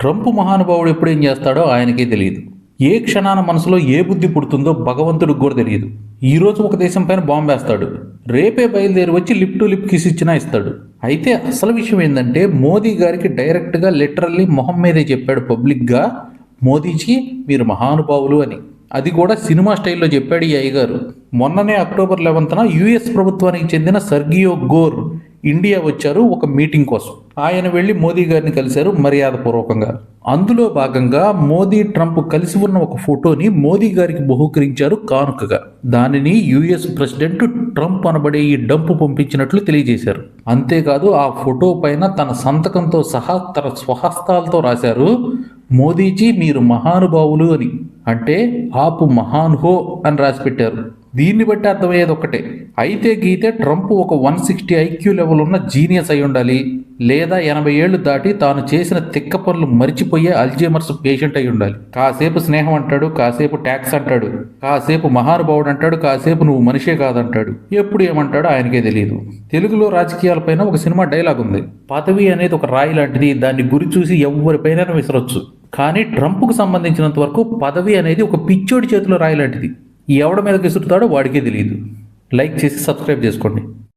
Trump మహానుభావుడు ఎప్పుడు ఏం చేస్తాడో ఆయనకే తెలియదు. ఏ క్షణాన మనసులో ఏ బుద్ధి పుడుతుందో భగవంతుడికి కూడా తెలియదు. ఈ రోజు ఒక దేశం పైన బాంబు వేస్తాడు. రేపే బయలుదేరి వచ్చి లిప్ టు లిప్ కిస్ ఇచ్చినా ఇస్తాడు. అయితే అసలు విషయం ఏంటంటే మోదీ గారికి డైరెక్ట్గా లిటరల్లీ మొహం మీదే చెప్పాడు పబ్లిక్గా మోదీజీ మీరు మహానుభావులు అని. అది కూడా సినిమా స్టైల్లో చెప్పాడు ఈ అయ్యగారు. మొన్ననే అక్టోబర్ లెవెన్త్న యుఎస్ ప్రభుత్వానికి చెందిన సర్గియో గోర్ ఇండియా వచ్చారు ఒక మీటింగ్ కోసం. ఆయన వెళ్ళి మోదీ గారిని కలిశారు మర్యాదపూర్వకంగా. అందులో భాగంగా మోదీ ట్రంప్ కలిసి ఉన్న ఒక ఫోటోని మోదీ గారికి బహుకరించారు కానుకగా. దానిని యుఎస్ ప్రెసిడెంట్ ట్రంప్ అనబడే ఈ డంపు పంపించినట్లు తెలియజేశారు. అంతేకాదు ఆ ఫోటో పైన తన సంతకంతో సహా తన స్వహస్తాలతో రాశారు మోదీజీ మీరు మహానుభావులు అని. అంటే ఆపు మహాన్ హో అని రాసి పెట్టారు. దీన్ని బట్టి అర్థమయ్యేది ఒక్కటే. అయితే గీతే ట్రంప్ ఒక వన్ సిక్స్టీ ఐక్యూ లెవెల్ ఉన్న జీనియస్ అయి ఉండాలి. లేదా ఎనభై ఏళ్ళు దాటి తాను చేసిన తిక్క పనులు మరిచిపోయే అల్జీమర్స్ పేషెంట్ అయి ఉండాలి. కాసేపు స్నేహం అంటాడు కాసేపు ట్యాక్స్ అంటాడు కాసేపు మహానుభావుడు అంటాడు కాసేపు నువ్వు మనిషే కాదంటాడు. ఎప్పుడు ఏమంటాడో ఆయనకే తెలియదు తెలుగులో రాజకీయాలపైన ఒక సినిమా డైలాగ్ ఉంది. పదవి అనేది ఒక రాయి లాంటిది దాన్ని గురి చూసి ఎవరిపైన విసరొచ్చు. కానీ ట్రంప్కు సంబంధించినంత వరకు పదవి అనేది ఒక పిచ్చోడి చేతిలో రాయి లాంటిది. ఎవడ మీద విసురుతాడో వాడికే తెలియదు. లైక్ చేసి సబ్స్క్రైబ్ చేసుకోండి.